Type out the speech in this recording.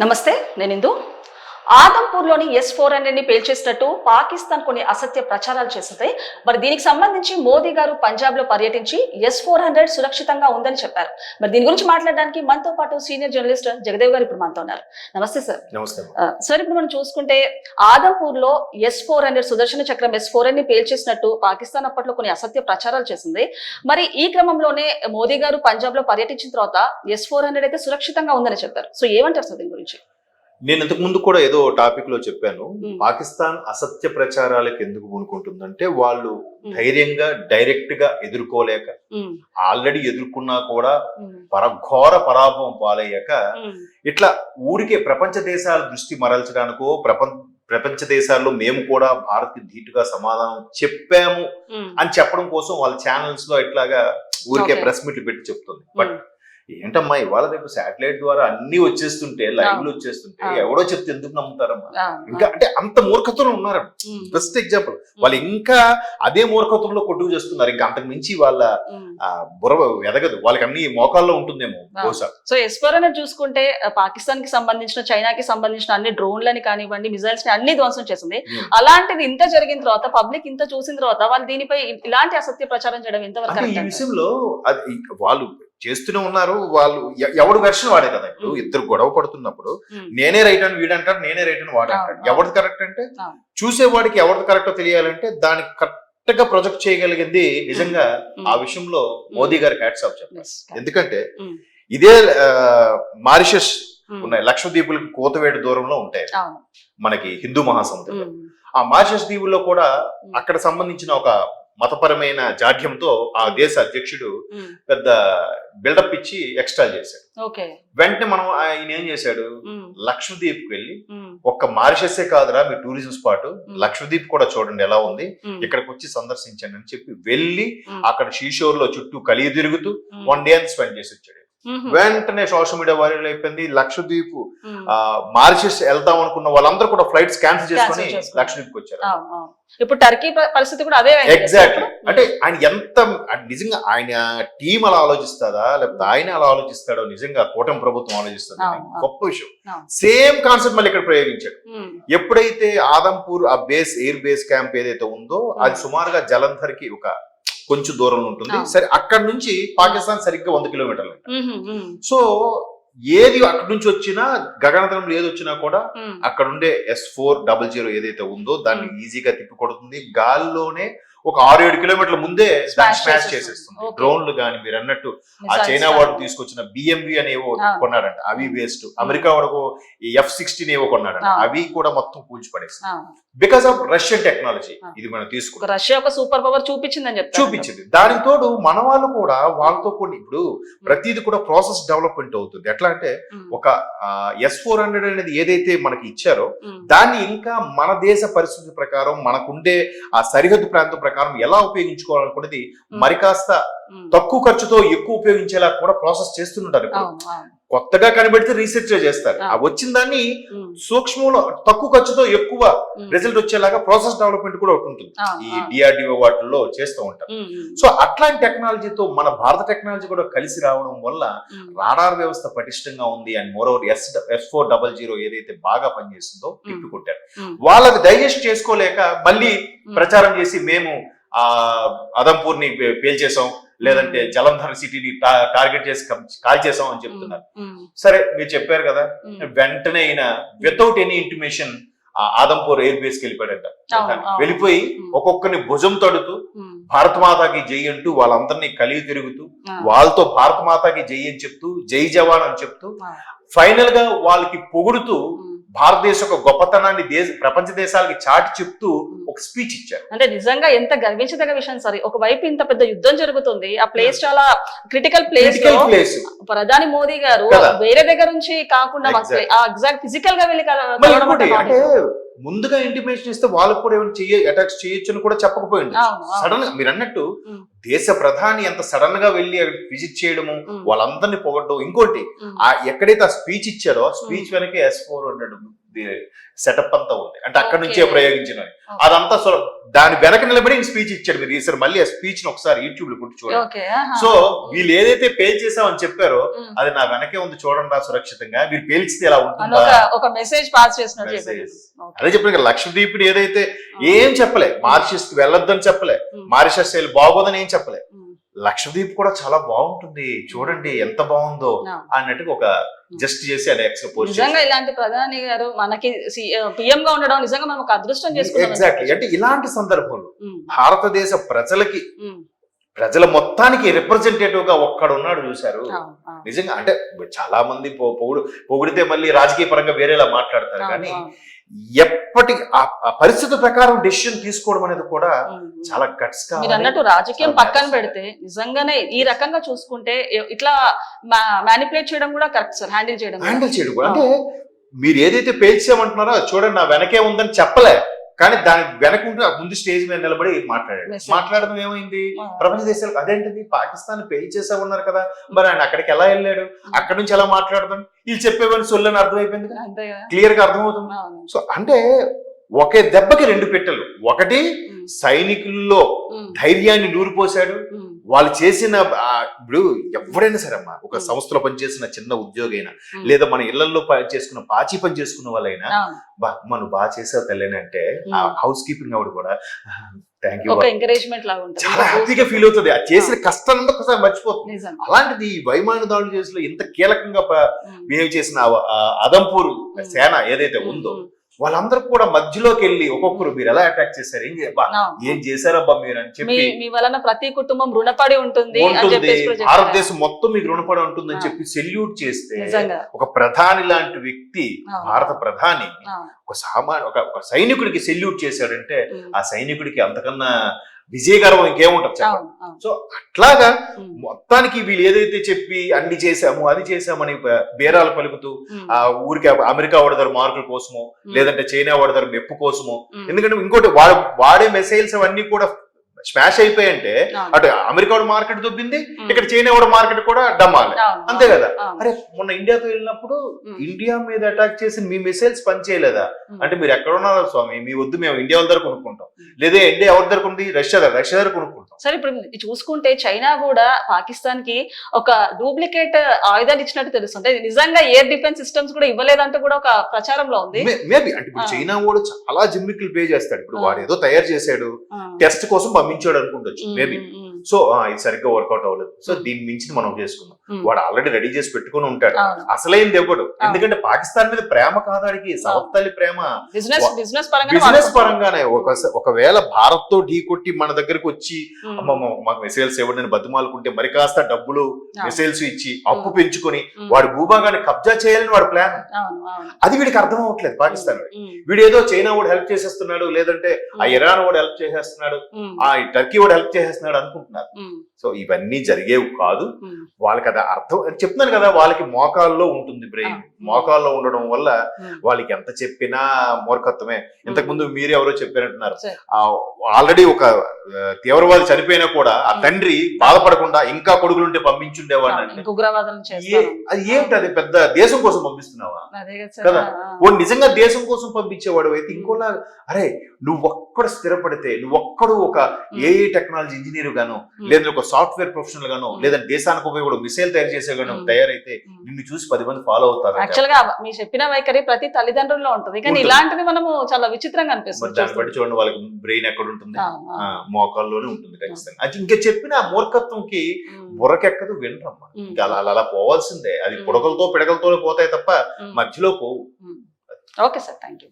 నమస్తే నేను ఇందు ఆదంపూర్లోని ఎస్ ఫోర్ హండ్రెడ్ని పేల్చేసినట్టు పాకిస్తాన్ కొన్ని అసత్య ప్రచారాలు చేస్తుంది మరి దీనికి సంబంధించి మోదీ గారు పంజాబ్లో పర్యటించి ఎస్ ఫోర్ హండ్రెడ్ సురక్షితంగా ఉందని చెప్పారు. మరి దీని గురించి మాట్లాడడానికి మనతో పాటు సీనియర్ జర్నలిస్ట్ జగదేవ్ గారు ఇప్పుడు మనతో ఉన్నారు. నమస్తే సార్. సార్ ఇప్పుడు మనం చూసుకుంటే ఆదంపూర్లో S four hundred Sudarshana Chakram S ఫోర్ని పేల్చేసినట్టు Pakistan అప్పట్లో కొన్ని అసత్య ప్రచారాలు చేసింది. మరి ఈ క్రమంలోనే మోదీ గారు పంజాబ్లో పర్యటించిన తర్వాత ఎస్ ఫోర్ హండ్రెడ్ అయితే సురక్షితంగా ఉందని చెప్పారు. సో ఏమంటారు సార్ దీని గురించి? నేను ఇంతకు ముందు కూడా ఏదో టాపిక్లో చెప్పాను. పాకిస్తాన్ అసత్య ప్రచారాలకు ఎందుకు పూనుకుంటుందంటే వాళ్ళు. ధైర్యంగా డైరెక్ట్గా ఎదుర్కోలేక ఆల్రెడీ ఎదుర్కొన్నా కూడా పరఘోర పరాభవం పాలయ్యాక ఇట్లా ఊరికే ప్రపంచ దేశాల దృష్టి మరల్చడానికో ప్రపంచ ప్రపంచ దేశాల్లో మేము కూడా భారత్ ధీటుగా సమాధానం చెప్పాము అని చెప్పడం కోసం వాళ్ళ ఛానల్స్లో ఇట్లాగా ఊరికే. ప్రెస్ మీట్లు పెట్టి చెప్తుంది. బట్ ఏంటమ్మా ఇవాళ రేపు శాటిలైట్ ద్వారా అన్ని వచ్చేస్తుంటే లైవ్లో వచ్చేస్తుంటే. ఎవడో చెప్తే ఎందుకు నమ్ముతారమ్మా? ఇంకా అంటే అంత మూర్ఖతలో ఉన్నారు బెస్ట్ ఎగ్జాంపుల్ వాళ్ళు ఇంకా అదే మూర్ఖత్వంలో కొట్టుకు చేస్తున్నారు. ఇంకా అంతకు మించి వాళ్ళ బుర్ర ఎదగదు వాళ్ళకి అన్ని మోకాల్లో ఉంటుందేమో. బహుశా. సో అనేది చూసుకుంటే పాకిస్తాన్కి సంబంధించిన చైనాకి సంబంధించిన అన్ని డ్రోన్లని కానివ్వండి మిజైల్స్ని అన్ని ధ్వంసం చేసింది. అలాంటిది ఇంత జరిగిన తర్వాత పబ్లిక్ ఇంత చూసిన తర్వాత వాళ్ళు దీనిపై ఇలాంటి అసత్య ప్రచారం చేయడం ఎంతవరకు? విషయంలో అది వాళ్ళు చేస్తూనే ఉన్నారు. వాళ్ళు ఎవడు వెర్షన్ వాడే కదా ఇప్పుడు. ఇద్దరు గొడవ పడుతున్నప్పుడు నేనే రైట్ అని వీడంటాడు నేనే రైట్ అని వాడు అంటాడు అవును. ఎవరిది కరెక్ట్ అంటే. చూసేవాడికి ఎవరిది కరెక్టో తెలియాలంటే దానికి కరెక్ట్గా ప్రొజెక్ట్ చేయగలిగింది నిజంగా ఆ విషయంలో మోదీ గారి హ్యాట్స్ ఆఫ్ yes, ఎందుకంటే ఇదే మారిషస్ ఉన్నాయి. లక్షద్వీపులకు కోతవేడు దూరంలో ఉంటాయి. మనకి హిందూ మహాసముద్రం ఆ మారిషస్ దీవుల్లో కూడా అక్కడ సంబంధించిన ఒక మతపరమైన జాడ్యంతో ఆ దేశ అధ్యక్షుడు పెద్ద బిల్డప్ ఇచ్చి ఎక్స్ట్రా చేశాడు. వెంటనే మనం ఆయన ఏం చేశాడు? లక్షద్వీప్ వెళ్ళి ఒక్క మారిషస్సే కాదురా మీ టూరిజం స్పాట్. లక్షద్వీప్ కూడా చూడండి ఎలా ఉంది. ఇక్కడికి వచ్చి సందర్శించండి అని చెప్పి వెళ్ళి అక్కడ షీషోర్లో చుట్టూ కలిగి తిరుగుతూ వన్ డే అని స్పెండ్ చేసి వచ్చాడు. వెంటనే సోషల్ మీడియా వైరల్ అయిపోయింది లక్షద్వీప్ మారిషస్ వెళ్దాం అనుకున్న వాళ్ళందరూ కూడా ఫ్లైట్స్ క్యాన్సిల్ చేసుకుని. లక్షద్వీప్ వచ్చారు. ఇప్పుడు టర్కీ పరిస్థితి కూడా అదే ఎగ్జాక్ట్లీ? అంటే ఆయన ఎంత నిజంగా ఆయన టీం అలా ఆలోచిస్తాదా లేకపోతే ఆయన అలా ఆలోచిస్తాడో నిజంగా కూటమి ప్రభుత్వం ఆలోచిస్తుందా. గొప్ప విషయం. సేమ్ కాన్సెప్ట్ మళ్ళీ ఇక్కడ ప్రయోగించాడు ఎప్పుడైతే ఆదంపూర్ ఆ బేస్ ఎయిర్ బేస్ క్యాంప్ ఏదైతే ఉందో అది. సుమారుగా జలంధర్కి ఒక కొంచెం దూరంలో ఉంటుంది. సరే అక్కడ నుంచి పాకిస్తాన్ సరిగ్గా వంద కిలోమీటర్లు. సో ఏది అక్కడి నుంచి వచ్చినా గగనతలంలో ఏది వచ్చినా కూడా అక్కడ ఉండే ఎస్ ఫోర్ డబల్ జీరో ఏదైతే ఉందో దాన్ని. ఈజీగా తిప్పి కొడుతుంది. గాల్లోనే ఒక ఆరు ఏడు కిలోమీటర్ల ముందే దాన్ని స్మాష్ చేసేస్తుంది. డ్రోన్లు కానీ మీరు అన్నట్టు ఆ చైనా. వాడు తీసుకొచ్చిన బిఎంవి అనేవో. కొన్నారంట. అవి వేస్ట్ అమెరికా వాడు ఈ ఎఫ్ సిక్స్టీన్ ఏవో కొన్నారంట. అవి కూడా మొత్తం పూడ్చి పడేస్తుంది ఆ, బికాస్ ఆఫ్ రష్యన్ టెక్నాలజీ. ఇది మనం తీసుకుంటాం. రష్యా ఒక సూపర్ పవర్ చూపించిందని చెప్తారు. చూపించింది. దానికి తోడు మన వాళ్ళు కూడా వాళ్ళతో కొన్ని ఇప్పుడు ప్రతిది కూడా ప్రాసెస్ డెవలప్మెంట్ అవుతుంది. ఎట్లా అంటే ఉమ్, ఒక ఎస్ ఫోర్ హండ్రెడ్ అనేది ఏదైతే మనకి ఇచ్చారో దాన్ని ఇంకా మన దేశ పరిస్థితి ప్రకారం మనకుండే ఆ సరిహద్దు ప్రాంతం ప్రకారం ఎలా ఉపయోగించుకోవాలనుకున్నది మరి కాస్త ఉమ్, తక్కువ ఖర్చుతో ఎక్కువ ఉపయోగించేలా కూడా ప్రాసెస్ చేస్తుంటారు కొత్తగా కనిపెడితే రీసెర్చ్ చేస్తారు. ఆ. వచ్చిన దాన్ని సూక్ష్మంలో తక్కువ ఖర్చుతో ఎక్కువ రిజల్ట్ వచ్చేలాగా ప్రాసెస్ డెవలప్మెంట్ కూడా ఒకటి ఉంటుంది. ఈ. డిఆర్డిఓ వాటిల్లో చేస్తూ ఉంటారు. సో అట్లాంటి టెక్నాలజీతో మన భారత టెక్నాలజీ కూడా కలిసి రావడం వల్ల రాడార్ వ్యవస్థ పటిష్టంగా ఉంది and more over S S four double zero ఏదైతే బాగా పనిచేస్తుందో తిప్పి కొట్టారు. ఉమ్, వాళ్ళది డైజెస్ట్ చేసుకోలేక మళ్ళీ ప్రచారం చేసి మేము ఆ అదంపూర్ని పే- పేల్చేసాం లేదంటే జలంధర్ సిటీని టార్గెట్ చేసి కాల్ చేసాం అని చెప్తున్నారు. సరే మీరు చెప్పారు కదా వెంటనే అయినా without any intimation Adampur air బేస్కి వెళ్ళిపోయాడట. వెళ్ళిపోయి ఒక్కొక్కరిని భుజం తడుతూ భారత మాతాకి జై అంటూ వాళ్ళందరినీ కలిగి తిరుగుతూ వాళ్ళతో భారత మాతాకి జై అని చెప్తూ జై జవాన్ అని చెప్తూ ఫైనల్గా వాళ్ళకి పొగుడుతూ. భారతదేశ యొక్క గొప్పతనాన్ని దేశ ప్రపంచ దేశాలకి చాటి చెప్తూ ఒక స్పీచ్ ఇచ్చారు. అంటే నిజంగా ఎంత గర్వించదగ్గ విషయం సార్ ఒకవైపు ఇంత పెద్ద యుద్ధం జరుగుతుంది ఆ ప్లేస్ చాలా క్రిటికల్ ప్లేస్ ప్లేస్ ప్రధాని మోదీ గారు. వేరే దగ్గర నుంచి కాకుండా ఎగ్జాక్ట్ ఫిజికల్గా వెళ్ళి అంటే ముందుగా ఇంటిమేషన్ ఇస్తే వాళ్ళకు కూడా ఏమైనా చెయ్య అటాక్స్ చేయొచ్చు అని కూడా చెప్పకపోయింది. సడన్గా మీరు అన్నట్టు. దేశ ప్రధాని ఎంత సడన్గా వెళ్ళి విజిట్ చేయడము వాళ్ళందరినీ పొగడ్డం ఇంకోటి ఆ ఎక్కడైతే ఆ స్పీచ్ ఇచ్చారో స్పీచ్ వెనక ఎస్ ఫోర్ హండ్రెడ్ సెటప్ అంతా ఉంది అంటే అక్కడ నుంచే. ప్రయోగించిన. అదంతా సో దాని వెనక నిలబడి స్పీచ్ ఇచ్చాడు మీరు ఈసారి మళ్ళీ ఆ స్పీచ్ని ఒకసారి యూట్యూబ్లో కొట్టి చూడండి. సో వీళ్ళు ఏదైతే పేల్చేసామని చెప్పారో ఉమ్. అది నా వెనకే ఉంది చూడండి రా సురక్షితంగా మీరు పేల్చితే ఎలా ఉంటుందా ఒక మెసేజ్ పాస్. చెప్పారు. అదే చెప్పిన లక్షద్వీపుడు ఏదైతే ఏం చెప్పలే మార్షిస్కి వెళ్ళొద్దని చెప్పలే మారిషస్ వెళ్ళి బాగోదని ఏం చెప్పలే లక్షద్వీప్ కూడా చాలా బాగుంటుంది. చూడండి ఎంత బాగుందో. అన్నట్టుగా ఒక జస్ట్ చేసి పోస్ట్ నిజంగా ఇలాంటి ప్రధాని గారు మనకి పిఎం గా ఉండడం నిజంగా మనం అదృష్టం ఎగ్జాక్ట్లీ అంటే ఇలాంటి సందర్భంలో భారతదేశ ప్రజలకి ప్రజల మొత్తానికి రిప్రజెంటేటివ్గా ఒక్కడు ఉన్నాడు చూశారు నిజంగా అంటే చాలా మంది పొగుడు పొగిడితే మళ్ళీ రాజకీయ పరంగా వేరేలా మాట్లాడతారు కానీ. ఎప్పటి ఆ- పరిస్థితి ప్రకారం డెసిషన్ తీసుకోవడం అనేది కూడా. చాలా గట్స్ మీరు అన్నట్టు రాజకీయం పక్కన. పెడితే నిజంగానే ఈ రకంగా చూసుకుంటే ఇట్లా మ్యానిపులేట్ చేయడం కూడా కరెక్ట్ సార్ హ్యాండిల్ చేయడం. హ్యాండిల్ చేయడం కూడా అంటే మీరు ఏదైతే పేల్చామంటున్నారో చూడండి నా వెనకే ఉందని చెప్పలే కానీ దాని వెనక ఉంటే ఆ ముందు స్టేజ్ మీద నిలబడి మాట్లాడాడు. మాట్లాడడం ఏమైంది? ప్రపంచ దేశాలకు అదేంటిది? పాకిస్తాన్ పేల్ చేసా ఉన్నారు కదా. మరి ఆయన అక్కడికి ఎలా వెళ్ళాడు? అక్కడి నుంచి ఎలా మాట్లాడదాం వీళ్ళు చెప్పేవని సొల్లని అర్థమైపోయింది క్లియర్గా అర్థమవుతుంది. సో అంటే ఒకే దెబ్బకి రెండు పెట్టెలు. ఒకటి సైనికుల్లో ధైర్యాన్ని నూరిపోశాడు. వాళ్ళు చేసిన ఇప్పుడు ఎవరైనా సరే అమ్మా ఒక. సంస్థలో పనిచేసిన చిన్న ఉద్యోగి అయినా. లేదా మన ఇళ్ళలో పని చేసుకున్న పాచి పని చేసుకున్న వాళ్ళైనా. బా మనం బాగా చేసావు తెల్లని అంటే ఆ. హౌస్ కీపింగ్ ఆవిడ కూడా థ్యాంక్ యూ ఎంకరేజ్మెంట్ లాగా ఉంటుంది. చాలా హ్యాపీగా ఫీల్ అవుతుంది. ఆ చేసిన కష్టాన్ని ఒకసారి మర్చిపోతుంది. అలాంటిది వైమాన దాడులు చేసిన ఇంత కీలకంగా బిహేవ్ చేసిన అదంపూర్. సేన ఏదైతే ఉందో వాళ్ళందరూ కూడా మధ్యలోకి వెళ్ళి ఒక్కొక్కరు మీరు ఎలా అటాక్ చేశారు ఏం. ఏం చేశారబ్బా మీరు అని చెప్పి మీ వలన ప్రతి కుటుంబం రుణపడి ఉంటుంది. భారతదేశం మొత్తం మీకు రుణపడి ఉంటుందని. చెప్పి సెల్యూట్ చేస్తే ఒక ప్రధాని లాంటి వ్యక్తి. భారత ప్రధాని. ఒక సామాన్య ఒక సైనికుడికి సెల్యూట్ చేశాడంటే ఆ సైనికుడికి అంతకన్నా విజయగర్వం ఇంకేముంటది చెప్పండి. సో అట్లాగా మొత్తానికి వీళ్ళు ఏదైతే చెప్పి అన్ని చేశాము అది చేశామని బేరాలు పలుకుతూ ఆ ఊరికి అమెరికా వాడదారు మార్కుల కోసమో లేదంటే చైనా వాడదారు మెప్పు కోసమో. ఎందుకంటే ఇంకోటి వాడు వాడే మిసైల్స్ అవన్నీ కూడా స్మాష్ అయిపోయాయంటే అవును, అటు అమెరికా మార్కెట్ దొబ్బింది ఇక్కడ చైనా వాడు మార్కెట్ కూడా డమ్మాలి అంతే కదా? అరే మొన్న ఇండియాతో వెళ్ళినప్పుడు ఇండియా మీద అటాక్ చేసి మీ మిసైల్స్ పనిచేయలేదా? అంటే మీరు ఎక్కడ ఉన్నారో స్వామి? మీ వద్దు మేము ఇండియా వాళ్ళ దగ్గర కొనుక్కుంటాం. లేదా ఇండియా ఎవరి దగ్గర ఉంది రష్యా దగ్గర. రష్యా దగ్గర కొనుక్కుంటాం. సరే ఇప్పుడు చూసుకుంటే చైనా కూడా పాకిస్తాన్కి ఒక డూప్లికేట్ ఆయుధాలు ఇచ్చినట్టు తెలుస్తుంది. నిజంగా ఎయిర్ డిఫెన్స్ సిస్టమ్స్ కూడా ఇవ్వలేదంటూ కూడా ఒక ప్రచారంలో ఉంది. మేబీ. అంటే ఇప్పుడు. చైనా వాడు చాలా జిమ్మికులు పే చేస్తాడు. ఇప్పుడు. వాడు ఏదో తయారు చేశాడు. టెస్ట్ కోసం పంపించాడు అనుకుంటొచ్చు. మేబీ. సో ఆ, ఇది సరిగ్గా వర్కౌట్ అవ్వలేదు. So um. దీని మించి మనం చేసుకుందాం. ఉమ్, వాడు ఆల్రెడీ రెడీ చేసి పెట్టుకుని ఉంటాడు. అసలైంది ఇవ్వడు ఎందుకంటే పాకిస్తాన్ మీద ప్రేమ కాదాడికి సవత్తల్లి ప్రేమ. బిజినెస్ పరంగానే ఒక ఒకవేళ భారత్తో ఢీ కొట్టి మన దగ్గరకు వచ్చి అమ్మమ్మ మాకు మిసైల్స్ ఇవ్వండి అని బతిమాలుకుంటే మరి కాస్త డబ్బులు మిసైల్స్ ఇచ్చి అప్పు. పెంచుకొని వాడి భూభాగాన్ని కబ్జా చేయాలని వాడి ప్లాన్. అది వీడికి అర్థం అవ్వట్లేదు పాకిస్తాన్ వీడు ఏదో చైనా వాడు హెల్ప్ చేసేస్తున్నాడు లేదంటే ఆ ఇరాన్ వాడు హెల్ప్ చేసేస్తున్నాడు ఆ టర్కీ వాడు హెల్ప్ చేసేస్తున్నాడు అనుకుంటున్నారు సో ఇవన్నీ జరిగేవి కాదు. వాళ్ళకి అది అర్థం చెప్తున్నాను కదా వాళ్ళకి మోకాల్లో ఉంటుంది బ్రెయిన్. మోకాల్లో ఉండడం వల్ల వాళ్ళకి ఎంత చెప్పినా మూర్ఖత్వమే. ఇంతకు ముందు మీరే ఎవరో చెప్పారంటున్నారు. ఆల్రెడీ ఒక తీవ్రవాది చనిపోయినా కూడా ఆ తండ్రి బాధపడకుండా ఇంకా కొడుకులుంటే ఏ- చేస్తాను అది ఏంటి అది? పెద్ద దేశం కోసం పంపిస్తున్నావా? కదా ఓ నిజంగా దేశం కోసం పంపించేవాడు అయితే ఇంకోలా అరే నువ్వు ఒక్కడ స్థిరపడితే నువ్వు ఒక్కడు ఒక ఏఐ టెక్నాలజీ ఇంజనీర్ గాను లేదా ఒక సాఫ్ట్వేర్ ప్రొఫెషనల్ గాను ఉమ్. లేదా దేశానికి ఉపయోగపడే మిసైల్ తయారు చేసే గాను ఉమ్. తయారైతే. నిన్ను చూసి పది మంది ఫాలో అవుతారు యాక్చువల్గా మీ చెప్పిన వైఖరి ప్రతి తల్లిదండ్రుల్లో ఉంటుంది. కానీ. ఇలాంటిది మనము చాలా విచిత్రంగా మరి అనిపిస్తుంది దాన్ని బట్టి చూడండి వాళ్ళకి బ్రెయిన్ ఎక్కడ ఉంటుంది. మోకాల్లోనే ఉంటుంది ఖచ్చితంగా. అది ఇంకా చెప్పిన ఆ మూర్ఖత్వంకి ఉమ్, బుర్రకెక్కదు వినరమ్మా. ఇంకా అలా అలా- పోవాల్సిందే. అది. పుడకలతో పిడకలతో పోతాయి తప్ప. మధ్యలో పోవు. Okay sir thank you